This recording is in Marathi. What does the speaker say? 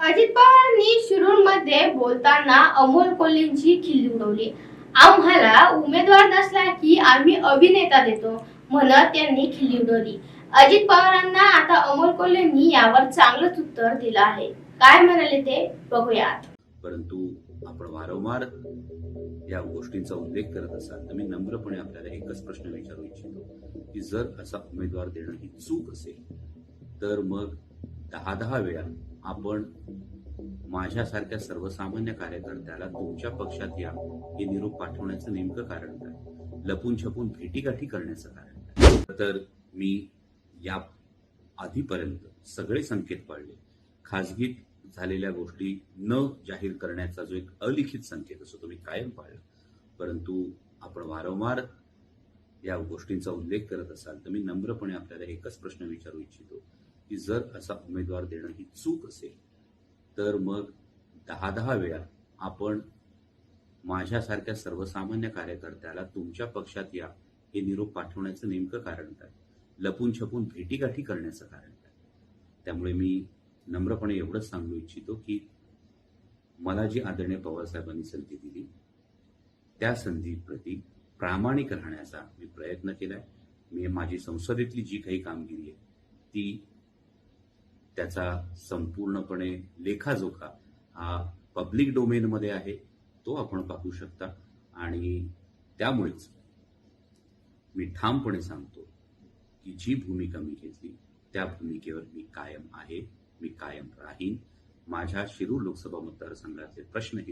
अजित पवारांनी शिरूरमध्ये बोलताना अमोल कोल्हेंची खिल्ली उडवली. आम्हाला उमेदवार नसला की आम्ही अभिनेता देतो म्हणत त्यांनी खिल्ली उडवली. अजित पवारांना आता अमोल कोल्हेंनी यावर चांगलंच उत्तर दिलं आहे. काय म्हणाले ते बघूयात. परंतु आपण वारंवार या गोष्टींचा उल्लेख करत असाल तर मी नम्रपणे आपल्याला एकच प्रश्न विचारू इच्छितो की जर असा उमेदवार देणं ही चूक असेल तर मग दहा दहा वेळा आपण माझ्यासारख्या सर्वसामान्य कार्यकर्त्याला तुमच्या पक्षात या हे निरोप पाठवण्याचं नेमकं कारण काय? लपून छपून भेटीगाठी करण्याचं कारण काय? तर मी या आधीपर्यंत सगळे संकेत पाळले. खाजगीत झालेल्या गोष्टी न जाहीर करण्याचा जो एक अलिखित संकेत असतो तो मी कायम पाळला. परंतु आपण वारंवार या गोष्टींचा उल्लेख करत असाल तर मी नम्रपणे आपल्याला एकच प्रश्न विचारू इच्छितो. की जर असा उमेदवार देणं ही चूक असेल तर मग दहा दहा वेळा आपण माझ्यासारख्या सर्वसामान्य कार्यकर्त्याला तुमच्या पक्षात या हे निरोप पाठवण्याचं नेमकं कारण काय? लपून छपून भेटीगाठी करण्याचं कारण काय? त्यामुळे मी नम्रपणे एवढंच सांगू इच्छितो की मला जी आदरणीय पवारसाहेबांनी संधी दिली त्या संधीप्रती प्रामाणिक राहण्याचा मी प्रयत्न केलाय. मी माझी संसदेतली जी काही कामगिरी आहे ती त्याचा संपूर्णपणे लेखाजोखा हा पब्लिक डोमेनमध्ये आहे तो आपण पाहू शकता. आणि त्यामुळेच मी ठामपणे सांगतो की जी भूमिका मी घेतली त्या भूमिकेवर मी कायम आहे मी कायम राहीन. माझ्या शिरूर लोकसभा मतदारसंघाचे प्रश्न